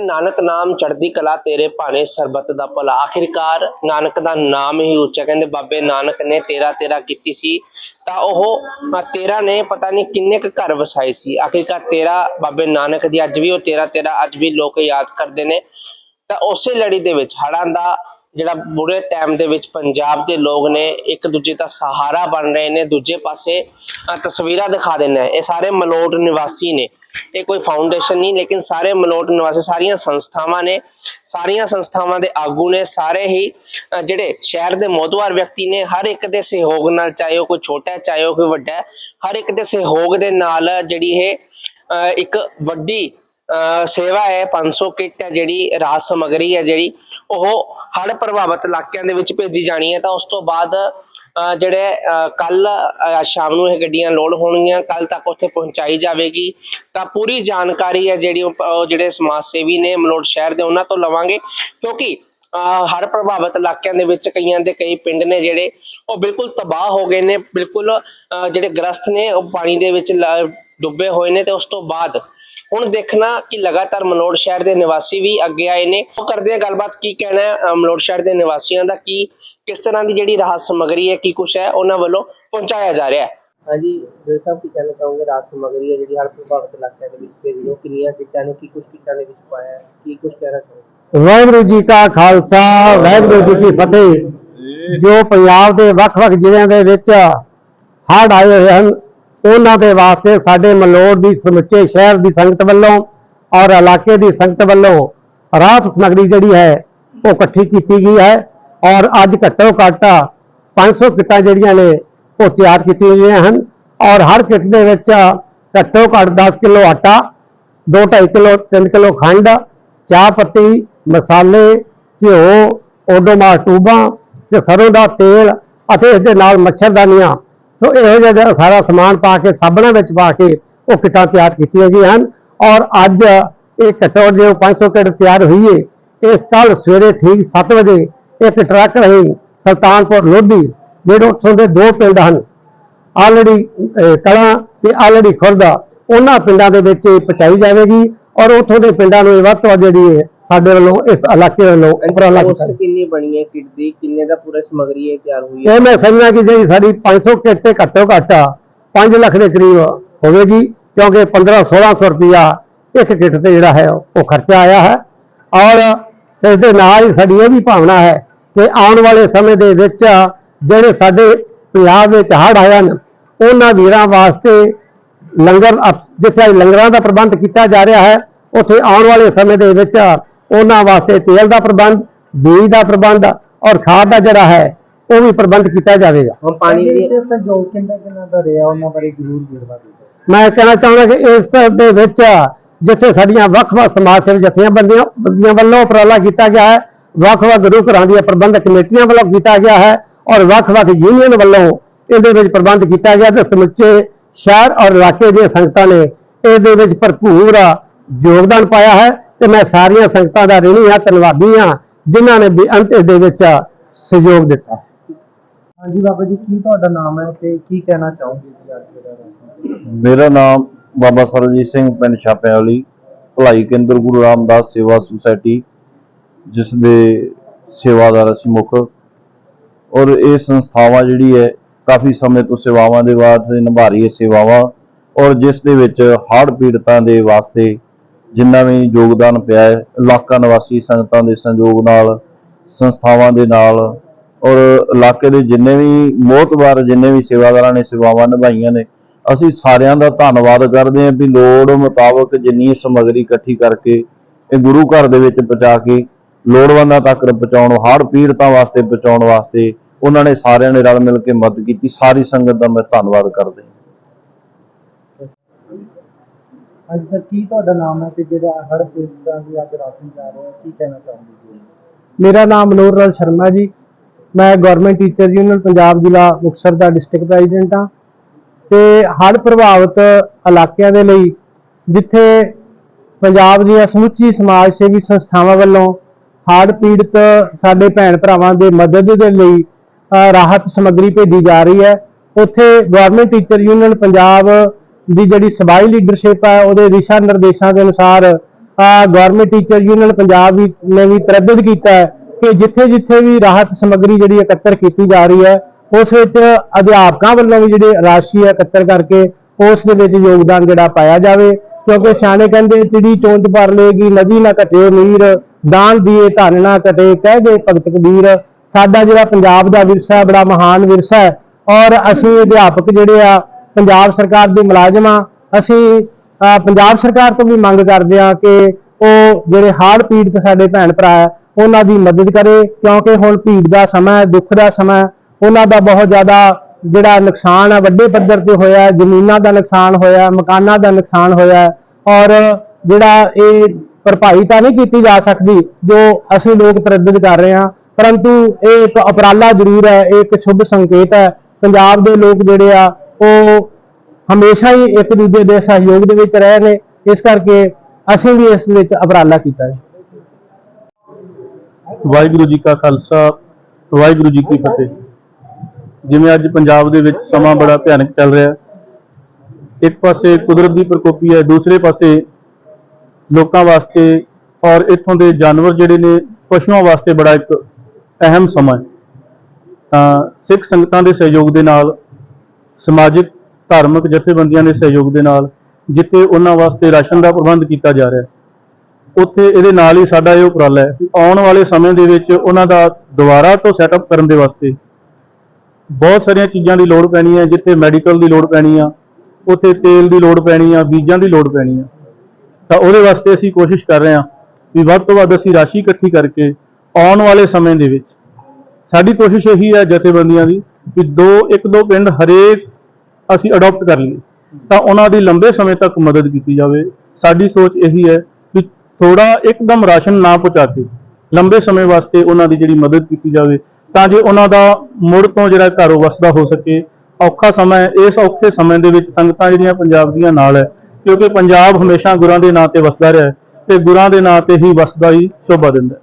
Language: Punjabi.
ਨਾਨਕ ਨਾਮ ਚੜਦੀ ਕਲਾ ਤੇਰੇ ਭਾਣੇ ਸਰਬਤ ਦਾ ਭਲਾ। ਆਖਿਰਕਾਰ ਨਾਨਕ ਦਾ ਨਾਮ ਹੀ ਉੱਚਾ ਕਹਿੰਦੇ ਬਾਬੇ ਨਾਨਕ ਨੇ ਤੇਰਾ ਤੇਰਾ ਕੀਤੀ ਸੀ। ਤਾਂ ਉਹ ਤੇਰਾ ਨੇ ਪਤਾ ਨਹੀਂ ਕਿੰਨੇ ਕੁ ਘਰ ਵਸਾਏ ਸੀ। ਆਖਿਰਕਾਰ ਤੇਰਾ ਬਾਬੇ ਨਾਨਕ ਦੀ ਅੱਜ ਵੀ ਉਹ ਤੇਰਾ ਤੇਰਾ ਅੱਜ ਵੀ ਲੋਕ ਯਾਦ ਕਰਦੇ ਨੇ। ਤਾਂ ਉਸੇ ਲੜੀ ਦੇ ਵਿੱਚ ਹੜ੍ਹਾਂ ਦਾ ਜਿਹੜਾ ਬੁਰੇ ਟਾਈਮ ਦੇ ਵਿੱਚ ਪੰਜਾਬ ਦੇ ਲੋਕ ਨੇ, ਇੱਕ ਦੂਜੇ ਦਾ ਸਹਾਰਾ ਬਣ ਰਹੇ ਨੇ, ਦੂਜੇ ਪਾਸੇ ਤਸਵੀਰਾਂ ਦਿਖਾ ਦਿੰਦੇ ਇਹ ਸਾਰੇ ਮਲੋਟ ਨਿਵਾਸੀ ਨੇ। ਇਹ ਕੋਈ ਫਾਊਂਡੇਸ਼ਨ ਨਹੀਂ ਲੇਕਿਨ ਸਾਰੇ ਮਲੋਟ ਨਿਵਾਸੀ ਸਾਰੀਆਂ ਸੰਸਥਾਵਾਂ ਨੇ ਸਾਰੀਆਂ ਸੰਸਥਾਵਾਂ ਦੇ ਆਗੂ ਨੇ ਸਾਰੇ ਹੀ ਜਿਹੜੇ ਸ਼ਹਿਰ ਦੇ ਮੋਦਵਾਰ ਵਿਅਕਤੀ ਨੇ ਹਰ ਇੱਕ ਦੇ ਸਹਿਯੋਗ ਨਾਲ ਚਾਹੇ ਉਹ ਕੋਈ ਛੋਟਾ ਹੈ ਚਾਹੇ ਉਹ ਕੋਈ ਵੱਡਾ ਹਰ ਇੱਕ ਦੇ ਸਹਿਯੋਗ ਦੇ ਨਾਲ ਜਿਹੜੀ ਇਹ ਇੱਕ ਵੱਡੀ ਅ, ਸੇਵਾ ਹੈ 500 ਕਿੱਟ ਹੈ ਜਿਹੜੀ ਰਾਜ ਸਮਗਰੀ ਹੈ ਜਿਹੜੀ ਉਹ ਹੜ੍ਹ ਪ੍ਰਭਾਵਿਤ ਇਲਾਕਿਆਂ ਦੇ ਵਿੱਚ ਭੇਜੀ ਜਾਣੀ ਹੈ ਤਾਂ ਉਸ ਤੋਂ ਬਾਅਦ ਜਿਹੜੇ ਕੱਲ ਸ਼ਾਮ ਨੂੰ ਇਹ ਗੱਡੀਆਂ ਲੋਡ ਹੋਣਗੀਆਂ ਕੱਲ ਤੱਕ ਉੱਥੇ ਪਹੁੰਚਾਈ ਜਾਵੇਗੀ। ਤਾਂ ਪੂਰੀ ਜਾਣਕਾਰੀ ਹੈ ਜਿਹੜੀ ਉਹ ਜਿਹੜੇ ਸਮਾਜ ਸੇਵੀ ਨੇ ਮਲੋਟ ਸ਼ਹਿਰ ਦੇ ਉਹਨਾਂ ਤੋਂ ਲਵਾਂਗੇ। ਕਿਉਂਕਿ ਅ, ਹੜ੍ਹ ਪ੍ਰਭਾਵਿਤ ਇਲਾਕਿਆਂ ਦੇ ਵਿੱਚ ਕਈਆਂ ਦੇ ਕਈ ਪਿੰਡ ਨੇ ਜਿਹੜੇ ਉਹ ਬਿਲਕੁਲ ਤਬਾਹ ਹੋ ਗਏ ਨੇ ਬਿਲਕੁਲ ਜਿਹੜੇ ਗ੍ਰਸਤ ਨੇ ਉਹ ਪਾਣੀ ਦੇ ਵਿੱਚ ਡੁੱਬੇ ਹੋਏ ਨੇ ਤੇ ਉਸ ਤੋਂ ਬਾਅਦ ਹੁਣ ਦੇਖਣਾ ਕਿ ਲਗਾਤਾਰ ਮਲੋੜ ਸ਼ਹਿਰ ਦੇ ਨਿਵਾਸੀ ਵੀ ਅੱਗੇ ਆਏ ਨੇ। ਉਹ ਕਰਦੇ ਆ ਗੱਲਬਾਤ ਕੀ ਕਹਿਣਾ ਹੈ ਮਲੋੜ ਸ਼ਹਿਰ ਦੇ ਨਿਵਾਸੀਆਂ ਦਾ ਕੀ ਕਿਸ ਤਰ੍ਹਾਂ ਦੀ ਜਿਹੜੀ ਰਾਹਤ ਸਮਗਰੀ ਹੈ ਕੀ ਕੁਛ ਹੈ ਉਹਨਾਂ ਵੱਲੋਂ ਪਹੁੰਚਾਇਆ ਜਾ ਰਿਹਾ ਹੈ। ਹਾਂਜੀ ਦਿਲ ਸਾਹਿਬ ਕੀ ਕਹਿਣਾ ਚਾਹੋਗੇ? ਰਾਹਤ ਸਮਗਰੀ ਹੈ ਜਿਹੜੀ ਹੜ੍ਹ ਪ੍ਰਭਾਵਿਤ ਇਲਾਕਿਆਂ ਦੇ ਵਿੱਚ ਭੇਜੀ ਉਹ ਕਿੰਨੀਆਂ ਕਿੱਟਾਂ ਨੇ ਕੀ ਕੁਛ ਕਿੱਟਾਂ ਦੇ ਵਿੱਚ ਪਾਇਆ ਹੈ? ਕੀ ਕੁਛ ਕਹਿਣਾ ਚਾਹੋਗੇ? ਵਾਹਿਗੁਰੂ ਜੀ ਕਾ ਖਾਲਸਾ ਵਾਹਿਗੁਰੂ ਜੀ ਕੀ ਫਤਿਹ। ਜੋ ਪੰਜਾਬ ਦੇ ਵੱਖ-ਵੱਖ ਜ਼ਿਲ੍ਹਿਆਂ ਦੇ ਵਿੱਚ ਹੜ੍ਹ ਆਏ ਹੋਏ ਹਨ ਉਹਨਾਂ ਦੇ ਵਾਸਤੇ ਸਾਡੇ ਮਲੋੜ ਦੀ ਸਮੁੱਚੇ ਸ਼ਹਿਰ ਦੀ ਸੰਗਤ ਵੱਲੋਂ ਔਰ ਇਲਾਕੇ ਦੀ ਸੰਗਤ ਵੱਲੋਂ ਰਾਹਤ ਸਮਗਰੀ ਜਿਹੜੀ ਹੈ ਉਹ ਇਕੱਠੀ ਕੀਤੀ ਗਈ ਹੈ ਔਰ ਅੱਜ ਘੱਟੋ ਘੱਟ 500 ਕਿੱਟਾਂ ਜਿਹੜੀਆਂ ਨੇ ਉਹ ਤਿਆਰ ਕੀਤੀਆਂ ਗਈਆਂ ਹਨ ਔਰ ਹਰ ਕਿੱਟ ਦੇ ਵਿੱਚ ਘੱਟੋ ਘੱਟ 10 ਕਿਲੋ ਆਟਾ 2.5 ਕਿਲੋ 3 ਕਿਲੋ ਖੰਡ, ਚਾਹ ਪੱਤੀ, ਮਸਾਲੇ, ਘਿਓ ਓਡੋਮਾਸ ਟੂਬਾਂ ਤੇ ਸਰੋਂ ਦਾ ਤੇਲ ਅਤੇ ਇਸ ਦੇ ਨਾਲ ਮੱਛਰਦਾਨੀਆਂ ਸੋ ਇਹੋ ਜਿਹਾ ਜਿਹੜਾ ਸਾਰਾ ਸਮਾਨ ਪਾ ਕੇ ਸਾਬਣਾ ਵਿੱਚ ਪਾ ਕੇ ਉਹ ਕਿੱਟਾਂ ਤਿਆਰ ਕੀਤੀਆਂ ਗਈਆਂ ਹਨ। ਔਰ ਅੱਜ ਇਹ ਘੱਟੋ ਜੋ 500 ਕਿੱਟ ਤਿਆਰ ਹੋਈ ਹੈ ਇਸ ਕੱਲ ਸਵੇਰੇ ਠੀਕ 7 ਵਜੇ ਇੱਕ ਟਰੱਕ ਰਹੀ ਸੁਲਤਾਨਪੁਰ ਲੋਧੀ, ਜਿਹੜੇ ਉੱਥੋਂ ਦੇ ਦੋ ਪਿੰਡ ਹਨ। ਆਲੜੀ ਕਲਾਂ ਤੇ ਆਲੜੀ ਖੁਰਦਾ, ਉਹਨਾਂ ਪਿੰਡਾਂ ਦੇ ਵਿੱਚ ਪਹੁੰਚਾਈ ਜਾਵੇਗੀ। ਔਰ ਉੱਥੋਂ ਦੇ ਪਿੰਡਾਂ ਨੂੰ ਵੱਧ ਤੋਂ ਵੱਧ ਜਿਹੜੀ ਹੈ ਸਾਡੇ ਵੱਲੋਂ ਇਸ ਇਲਾਕੇ ਵੱਲੋਂ ਉਪਰਾਲਾ ਕੀਤਾ ਕੋਸਟ ਕਿੰਨੀ ਬਣੀ ਹੈ ਕਿੱਟ ਦੀ? ਕਿੰਨੇ ਦਾ ਪੂਰਾ ਸਮਗਰੀ ਇਹ ਤਿਆਰ ਹੋਈ ਹੈ? ਇਹ ਮੈਂ ਸਮਝਦਾ ਕਿ ਜਿਹੜੀ ਸਾਡੀ 500 ਕਿੱਟ ਤੇ ਘੱਟੋ ਘੱਟ 5 ਲੱਖ ਦੇ ਕਰੀਬ ਹੋਵੇਗੀ ਕਿਉਂਕਿ 15 1600 ਰੁਪਇਆ ਇੱਕ ਕਿੱਟ ਤੇ ਜਿਹੜਾ ਹੈ ਉਹ ਖਰਚਾ ਆਇਆ ਹੈ। ਔਰ ਇਸ ਦੇ ਨਾਲ ਹੀ ਸਾਡੀ ਇਹ ਵੀ ਭਾਵਨਾ ਹੈ ਕਿ ਆਉਣ ਵਾਲੇ ਸਮੇਂ ਦੇ ਵਿੱਚ ਜਿਹੜੇ ਸਾਡੇ ਪੰਜਾਬ ਵਿੱਚ ਹੜ੍ਹ ਆਏ ਹਨ ਉਹਨਾਂ ਵੀਰਾਂ ਵਾਸਤੇ ਲੰਗਰ ਜਿੱਥੇ ਲੰਗਰਾਂ ਦਾ ਪ੍ਰਬੰਧ ਕੀਤਾ ਜਾ ਰਿਹਾ ਹੈ ਉੱਥੇ ਆਉਣ ਵਾਲੇ ਸਮੇਂ ਦੇ ਵਿੱਚ ਉਹਨਾਂ ਵਾਸਤੇ ਤੇਲ ਦਾ ਪ੍ਰਬੰਧ ਬੀਜ ਦਾ ਪ੍ਰਬੰਧ ਔਰ ਖਾਦ ਦਾ ਜਿਹੜਾ ਹੈ ਉਹ ਵੀ ਪ੍ਰਬੰਧ ਕੀਤਾ ਜਾਵੇਗਾ। ਹੁਣ ਪਾਣੀ ਦੀ ਸਹਿਯੋਗ ਕਿੰਨਾ ਕਿੰਨਾ ਦਾ ਰਿਹਾ ਉਹਨਾਂ ਬਾਰੇ ਜ਼ਰੂਰ ਵੇਰਵਾ ਦਿਓ। ਮੈਂ ਕਹਿਣਾ ਚਾਹੁੰਦਾ ਕਿ ਇਸ ਦੇ ਵਿੱਚ ਜਿੱਥੇ ਸਾਡੀਆਂ ਵੱਖ-ਵੱਖ ਸਮਾਜ ਸੇਵੀ ਜਥੀਆਂ ਬੰਦੀਆਂ ਬੰਦੀਆਂ ਵੱਲੋਂ ਉਪਰਾਲਾ ਕੀਤਾ ਗਿਆ ਹੈ ਵੱਖ-ਵੱਖ ਗੁਰੂ ਘਰਾਂ ਦੀਆਂ ਪ੍ਰਬੰਧਕ ਕਮੇਟੀਆਂ ਵੱਲੋਂ ਕੀਤਾ ਗਿਆ ਹੈ ਔਰ ਵੱਖ-ਵੱਖ ਯੂਨੀਅਨ ਵੱਲੋਂ ਇਹਦੇ ਵਿੱਚ ਪ੍ਰਬੰਧ ਕੀਤਾ ਗਿਆ ਤੇ ਸਮੁੱਚੇ ਸ਼ਹਿਰ ਔਰ ਇਲਾਕੇ ਦੀਆਂ ਸੰਗਤਾਂ ਨੇ ਇਹਦੇ ਵਿੱਚ ਭਰਪੂਰ ਯੋਗਦਾਨ ਪਾਇਆ ਹੈ। ਤੇ ਮੈਂ ਸਾਰੀਆਂ ਸੰਗਤਾਂ ਦਾ ਰਿਣੀ ਹਾਂ ਧੰਨਵਾਦੀ ਹਾਂ ਜਿਨ੍ਹਾਂ ਨੇ ਬੇਅੰਤ ਦੇ ਵਿੱਚ ਸਹਿਯੋਗ ਦਿੱਤਾ। ਹਾਂਜੀ ਬਾਬਾ ਜੀ ਕੀ ਤੁਹਾਡਾ ਨਾਮ ਹੈ ਤੇ ਕੀ ਕਹਿਣਾ ਚਾਹੋਗੇ ਜੀ ਅੱਜ ਦਾ ਰਾਸ਼ਨ ਮੇਰਾ ਨਾਮ ਬਾਬਾ ਸਰਜੀਤ ਸਿੰਘ ਪਿੰਡ ਛਾਪਿਆਂ ਵਾਲੀ ਭਲਾਈ ਕੇਂਦਰ ਗੁਰੂ ਰਾਮਦਾਸ ਸੇਵਾ ਸੁਸਾਇਟੀ ਜਿਸ ਦੇ ਸੇਵਾਦਾਰ ਅਸੀਂ ਮੁੱਖ। ਔਰ ਇਹ ਸੰਸਥਾਵਾਂ ਜਿਹੜੀ ਹੈ ਕਾਫੀ ਸਮੇਂ ਤੋਂ ਸੇਵਾਵਾਂ ਦੇ ਵਾਸਤੇ ਨਿਭਾ ਰਹੀ ਹੈ ਸੇਵਾਵਾਂ। ਔਰ ਜਿਸ ਦੇ ਵਿੱਚ ਹੜ੍ਹ ਪੀੜਤਾਂ ਦੇ ਵਾਸਤੇ ਜਿੰਨਾ ਵੀ ਯੋਗਦਾਨ ਪਿਆ ਹੈ, ਇਲਾਕਾ ਨਿਵਾਸੀ ਸੰਗਤਾਂ ਦੇ ਸੰਯੋਗ ਨਾਲ, ਸੰਸਥਾਵਾਂ ਦੇ ਨਾਲ, ਔਰ ਇਲਾਕੇ ਦੇ ਜਿੰਨੇ ਵੀ ਮੋਹਤਵਾਰ ਜਿੰਨੇ ਵੀ ਸੇਵਾਦਾਰਾਂ ਨੇ ਸੇਵਾਵਾਂ ਨਿਭਾਈਆਂ ਨੇ, ਅਸੀਂ ਸਾਰਿਆਂ ਦਾ ਧੰਨਵਾਦ ਕਰਦੇ ਹਾਂ ਵੀ ਲੋੜ ਮੁਤਾਬਕ ਜਿੰਨੀ ਸਮੱਗਰੀ ਇਕੱਠੀ ਕਰਕੇ ਇਹ ਗੁਰੂ ਘਰ ਦੇ ਵਿੱਚ ਪਹੁੰਚਾ ਕੇ ਲੋੜਵੰਦਾਂ ਤੱਕ ਪਹੁੰਚਾਉਣ ਹੜ੍ਹ ਪੀੜਤਾਂ ਵਾਸਤੇ ਪਹੁੰਚਾਉਣ ਵਾਸਤੇ ਉਹਨਾਂ ਨੇ ਸਾਰਿਆਂ ਨੇ ਰਲ ਮਿਲ ਕੇ ਮਦਦ ਕੀਤੀ। ਸਾਰੀ ਸੰਗਤ ਦਾ ਮੈਂ ਧੰਨਵਾਦ ਕਰਦਾ ਹਾਂ ਹਾਂਜੀ ਸਰ, ਕੀ ਤੁਹਾਡਾ ਨਾਮ ਹੈ ਤੇ ਜਿਹੜਾ ਹੜ ਪੀੜਤਾਂ ਦੀ ਅੱਜ ਰਾਸ਼ਨ ਜਾ ਰਿਹਾ ਹੈ, ਕੀ ਕਹਿਣਾ ਚਾਹੋਗੇ ਜੀ? ਮੇਰਾ ਨਾਮ ਮਨੋਹਰ ਲਾਲ ਸ਼ਰਮਾ ਜੀ। ਮੈਂ ਗਵਰਨਮੈਂਟ ਟੀਚਰ ਯੂਨੀਅਨ ਪੰਜਾਬ ਜ਼ਿਲ੍ਹਾ ਮੁਕਤਸਰ ਦਾ ਡਿਸਟ੍ਰਿਕਟ ਪ੍ਰੈਜ਼ੀਡੈਂਟ ਹਾਂ ਤੇ ਹੜ੍ਹ ਪ੍ਰਭਾਵਿਤ ਇਲਾਕਿਆਂ ਦੇ ਲਈ ਜਿੱਥੇ ਪੰਜਾਬ ਦੀਆਂ ਸਮੁੱਚੀ ਸਮਾਜ ਸੇਵੀ ਸੰਸਥਾਵਾਂ ਵੱਲੋਂ ਹੜ੍ਹ ਪੀੜਤ ਸਾਡੇ ਭੈਣ ਭਰਾਵਾਂ ਦੇ ਮਦਦ ਦੇ ਲਈ ਰਾਹਤ ਸਮੱਗਰੀ ਭੇਜੀ ਜਾ ਰਹੀ ਹੈ। ਉੱਥੇ ਗਵਰਨਮੈਂਟ ਟੀਚਰ ਯੂਨੀਅਨ ਪੰਜਾਬ ਦੀ ਜਿਹੜੀ ਸਬਾਈ ਲੀਡਰਸ਼ਿਪ ਹੈ ਉਹਦੇ ਦਿਸ਼ਾ ਨਿਰਦੇਸ਼ਾਂ ਦੇ ਅਨੁਸਾਰ ਗਵਰਨਮੈਂਟ ਟੀਚਰ ਯੂਨੀਅਨ ਪੰਜਾਬ ਵੀ, ਨੇ ਵੀ ਤਰੱਦਦ ਕੀਤਾ ਹੈ ਕਿ ਜਿੱਥੇ ਜਿੱਥੇ ਵੀ ਰਾਹਤ ਸਮੱਗਰੀ ਜਿਹੜੀ ਇਕੱਤਰ ਕੀਤੀ ਜਾ ਰਹੀ ਹੈ, ਉਸ ਵਿੱਚ ਅਧਿਆਪਕਾਂ ਵੱਲੋਂ ਵੀ ਜਿਹੜੇ ਰਾਸ਼ੀ ਹੈ ਇਕੱਤਰ ਕਰਕੇ, ਉਸ ਦੇ ਵਿੱਚ ਯੋਗਦਾਨ ਜਿਹੜਾ ਪਾਇਆ ਜਾਵੇ। ਕਿਉਂਕਿ ਸਿਆਣੇ ਕਹਿੰਦੇ, ਚਿੜੀ ਚੋਂਚ ਭਰ ਲੇਗੀ ਨਦੀ ਨਾ ਘਟੇ ਨੀਰ ਦਾਨ ਦੀਏ ਧਨ ਨਾ ਘਟੇ, ਕਹਿ ਗਏ ਭਗਤ ਕਬੀਰ। ਸਾਡਾ ਜਿਹੜਾ ਪੰਜਾਬ ਦਾ ਵਿਰਸਾ ਬੜਾ ਮਹਾਨ ਵਿਰਸਾ ਹੈ। ਔਰ ਅਸੀਂ ਅਧਿਆਪਕ ਜਿਹੜੇ ਆ ਪੰਜਾਬ ਸਰਕਾਰ ਦੇ ਮੁਲਾਜ਼ਮ ਆ, ਅਸੀਂ ਪੰਜਾਬ ਸਰਕਾਰ ਤੋਂ ਵੀ ਮੰਗ ਕਰਦੇ ਆ ਕਿ ਉਹ ਜਿਹੜੇ ਹਾਰਡ ਪੀੜਤ ਸਾਡੇ ਭੈਣ ਭਰਾ ਹੈ, ਉਹਨਾਂ ਦੀ ਮਦਦ ਕਰੇ, ਕਿਉਂਕਿ ਹੁਣ ਭੀੜ ਦਾ ਸਮਾਂ ਹੈ, ਦੁੱਖ ਦਾ ਸਮਾਂ ਉਹਨਾਂ ਦਾ ਬਹੁਤ ਜ਼ਿਆਦਾ ਜਿਹੜਾ ਨੁਕਸਾਨ ਹੈ ਵੱਡੇ ਪੱਧਰ ਤੇ ਹੋਇਆ ਜ਼ਮੀਨਾਂ ਦਾ ਨੁਕਸਾਨ ਹੋਇਆ, ਮਕਾਨਾਂ ਦਾ ਨੁਕਸਾਨ ਹੋਇਆ ਔਰ ਜਿਹੜਾ ਇਹ ਭਰਪਾਈ ਤਾਂ ਨਹੀਂ ਕੀਤੀ ਜਾ ਸਕਦੀ, ਜੋ ਅਸੀਂ ਲੋਕ ਤਰੱਦਦ ਕਰ ਰਹੇ ਹਾਂ, ਪਰੰਤੂ ਇਹ ਇੱਕ ਅਪਰਾਲਾ ਜ਼ਰੂਰ ਹੈ, ਇਹ ਇੱਕ ਸ਼ੁਭ ਸੰਕੇਤ ਹੈ, ਪੰਜਾਬ ਦੇ ਲੋਕ ਜਿਹੜੇ ਆ ਉਹ ਹਮੇਸ਼ਾ ਹੀ ਇੱਕ ਦੂਜੇ ਦੇ ਸਹਿਯੋਗ ਦੇ ਵਿੱਚ ਰਹੇ ਨੇ, ਇਸ ਕਰਕੇ ਅਸੀਂ ਵੀ ਇਸ ਵਿੱਚ ਉਪਰਾਲਾ ਕੀਤਾ ਹੈ। ਵਾਹਿਗੁਰੂ ਜੀ ਕਾ ਖਾਲਸਾ, ਵਾਹਿਗੁਰੂ ਜੀ ਕੀ ਫਤਿਹ। ਜਿਵੇਂ ਅੱਜ ਪੰਜਾਬ ਦੇ ਵਿੱਚ ਸਮਾਂ ਬੜਾ ਭਿਆਨਕ ਚੱਲ ਰਿਹਾ ਇੱਕ ਪਾਸੇ ਕੁਦਰਤ ਦੀ ਪ੍ਰਕੋਪੀ ਹੈ, ਦੂਸਰੇ ਪਾਸੇ ਲੋਕਾਂ ਵਾਸਤੇ ਔਰ ਇੱਥੋਂ ਦੇ ਜਾਨਵਰ ਜਿਹੜੇ ਨੇ, ਪਸ਼ੂਆਂ ਵਾਸਤੇ ਬੜਾ ਇੱਕ ਅਹਿਮ ਸਮਾਂ ਹੈ। ਤਾਂ ਸਿੱਖ ਸੰਗਤਾਂ ਦੇ ਸਹਿਯੋਗ ਦੇ ਨਾਲ ਸਮਾਜਿਕ, ਧਾਰਮਿਕ ਜਥੇਬੰਦੀਆਂ ਦੇ ਸਹਿਯੋਗ ਦੇ ਨਾਲ ਜਿੱਥੇ ਉਹਨਾਂ ਵਾਸਤੇ ਰਾਸ਼ਨ ਦਾ ਪ੍ਰਬੰਧ ਕੀਤਾ ਜਾ ਰਿਹਾ ਹੈ। ਉੱਥੇ ਇਹਦੇ ਨਾਲ ਹੀ ਸਾਡਾ ਇਹ ਉਪਰਾਲਾ ਹੈ ਕਿ ਆਉਣ ਵਾਲੇ ਸਮੇਂ ਦੇ ਵਿੱਚ ਉਹਨਾਂ ਦਾ ਦੁਬਾਰਾ ਤੋਂ ਸੈਟਅਪ ਕਰਨ ਦੇ ਵਾਸਤੇ ਬਹੁਤ ਸਾਰੀਆਂ ਚੀਜ਼ਾਂ ਦੀ ਲੋੜ ਪੈਣੀ ਹੈ, ਜਿੱਥੇ ਮੈਡੀਕਲ ਦੀ ਲੋੜ ਪੈਣੀ ਆ, ਉੱਥੇ ਤੇਲ ਦੀ ਲੋੜ ਪੈਣੀ ਆ, ਬੀਜਾਂ ਦੀ ਲੋੜ ਪੈਣੀ ਆ। ਤਾਂ ਉਹਦੇ ਵਾਸਤੇ ਅਸੀਂ ਕੋਸ਼ਿਸ਼ ਕਰ ਰਹੇ ਹਾਂ ਵੀ ਵੱਧ ਤੋਂ ਵੱਧ ਅਸੀਂ ਰਾਸ਼ੀ ਇਕੱਠੀ ਕਰਕੇ ਆਉਣ ਵਾਲੇ ਸਮੇਂ ਦੇ ਵਿੱਚ ਸਾਡੀ ਕੋਸ਼ਿਸ਼ ਇਹੀ ਹੈ ਜਥੇਬੰਦੀਆਂ ਦੀ ਕਿ ਦੋ, ਇੱਕ ਦੋ ਪਿੰਡ ਹਰੇਕ ਅਸੀਂ ਅਡਾਪਟ ਕਰ ਲਈਏ। ਤਾਂ ਉਹਨਾਂ ਦੀ ਲੰਬੇ ਸਮੇਂ ਤੱਕ ਮਦਦ ਕੀਤੀ ਜਾਵੇ। ਸਾਡੀ ਸੋਚ ਇਹੀ ਹੈ ਕਿ ਥੋੜਾ ਇੱਕਦਮ ਰਾਸ਼ਨ ਨਾ ਪਹੁੰਚਾ ਕੇ ਲੰਬੇ ਸਮੇਂ ਵਾਸਤੇ ਉਹਨਾਂ ਦੀ ਜਿਹੜੀ ਮਦਦ ਕੀਤੀ ਜਾਵੇ, ਤਾਂ ਜੇ ਉਹਨਾਂ ਦਾ ਮੁੜ ਤੋਂ ਜਿਹੜਾ ਘਰੋਂ ਵਸਦਾ ਹੋ ਸਕੇ, ਔਖਾ ਸਮਾਂ ਇਸ ਔਖੇ ਸਮੇਂ ਦੇ ਵਿੱਚ ਸੰਗਤਾਂ ਜਿਹੜੀਆਂ ਪੰਜਾਬ ਦੀਆਂ ਨਾਲ ਹੈ, ਕਿਉਂਕਿ ਪੰਜਾਬ ਹਮੇਸ਼ਾ ਗੁਰਾਂ ਦੇ ਨਾਂ ਤੇ ਵਸਦਾ ਰਿਹਾ ਹੈ ਤੇ ਗੁਰਾਂ ਦੇ ਨਾਂ ਤੇ ਹੀ ਵਸਦਾ ਹੀ ਸ਼ੋਭਾ ਦਿੰਦਾ